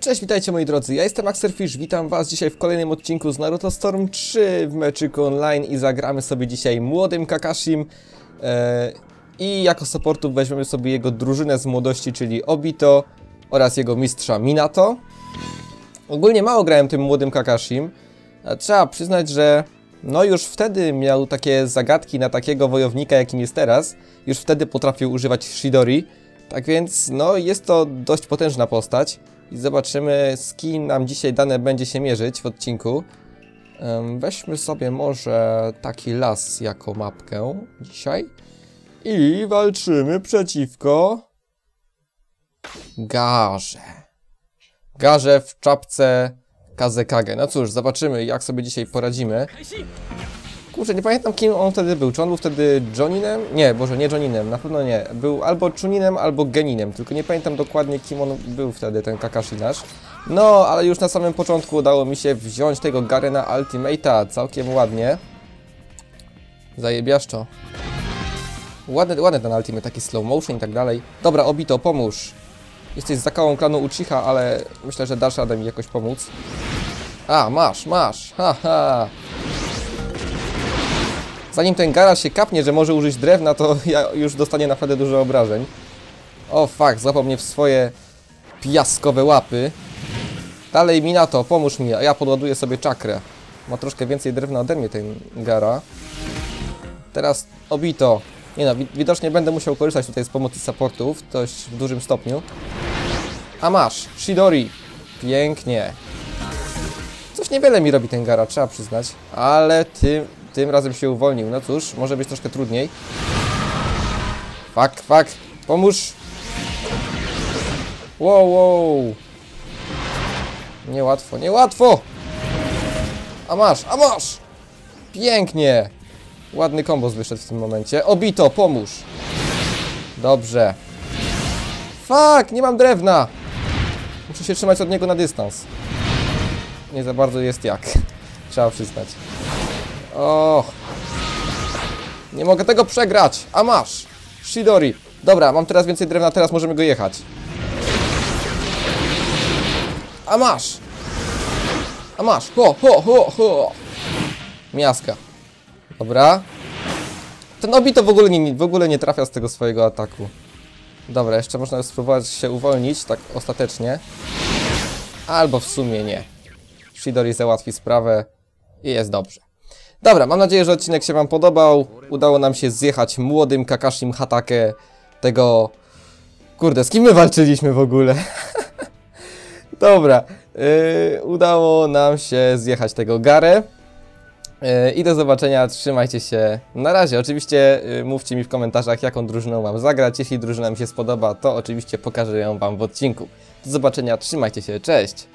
Cześć, witajcie moi drodzy, ja jestem Axelfish, witam was dzisiaj w kolejnym odcinku z Naruto Storm 3 w meczyku online i zagramy sobie dzisiaj młodym Kakashim e, i jako supportów weźmiemy sobie jego drużynę z młodości, czyli Obito oraz jego mistrza Minato. Ogólnie mało grałem tym młodym Kakashim, trzeba przyznać, że no już wtedy miał takie zagadki na takiego wojownika jakim jest teraz, już wtedy potrafił używać Shidori, tak więc no jest to dość potężna postać i zobaczymy z kim nam dzisiaj dane będzie się mierzyć w odcinku. Weźmy sobie może taki las jako mapkę dzisiaj i walczymy przeciwko Garze. Garze w czapce Kazekage. No cóż, zobaczymy jak sobie dzisiaj poradzimy. Kurczę, nie pamiętam kim on wtedy był. Czy on był wtedy Joninem? Nie, Boże, nie Joninem, na pewno nie. Był albo Chuninem, albo Geninem, tylko nie pamiętam dokładnie kim on był wtedy, ten Kakashi nasz. No, ale już na samym początku udało mi się wziąć tego Garena Ultimate'a całkiem ładnie. Zajebiaszczo. Ładny, ładny ten Ultimate, taki slow motion i tak dalej. Dobra, Obito, pomóż. Jesteś z zakałą klanu Uchiha, ale myślę, że dasz radę mi jakoś pomóc. A, masz, masz, haha. Ha. Zanim ten garaż się kapnie, że może użyć drewna, to ja już dostanie naprawdę dużo obrażeń. O fuck, złapał mnie w swoje piaskowe łapy. Dalej Minato, pomóż mi, a ja podładuję sobie czakrę. Ma troszkę więcej drewna ode mnie ten gara. Teraz Obito. Nie no, wi- widocznie będę musiał korzystać tutaj z pomocy supportów, dość w dużym stopniu. A masz, Shidori. Pięknie. Coś niewiele mi robi ten gara, trzeba przyznać. Ale tym, tym razem się uwolnił. No cóż, może być troszkę trudniej. Fuck, fuck. Pomóż. Wow, wow. Niełatwo, niełatwo. A masz, a masz. Pięknie. Ładny kombos wyszedł w tym momencie. Obito, pomóż. Dobrze. Fuck, nie mam drewna. Muszę się trzymać od niego na dystans. Nie za bardzo jest jak. Trzeba przyznać. Och. Nie mogę tego przegrać. A masz. Shidori. Dobra, mam teraz więcej drewna, teraz możemy go jechać. A masz. A masz. Ho, ho, ho, ho. Miaska. Dobra. Ten Obito w ogóle nie, w ogóle nie trafia z tego swojego ataku. Dobra, jeszcze można spróbować się uwolnić, tak ostatecznie. Albo w sumie nie. Shidori załatwi sprawę i jest dobrze. Dobra, mam nadzieję, że odcinek się Wam podobał. Udało nam się zjechać młodym Kakashim Hatake tego... Kurde, z kim my walczyliśmy w ogóle? Dobra, yy, udało nam się zjechać tego Garę. Yy, I do zobaczenia, trzymajcie się. Na razie, oczywiście yy, mówcie mi w komentarzach, jaką drużyną mam zagrać. Jeśli drużyna mi się spodoba, to oczywiście pokażę ją Wam w odcinku. Do zobaczenia, trzymajcie się, cześć!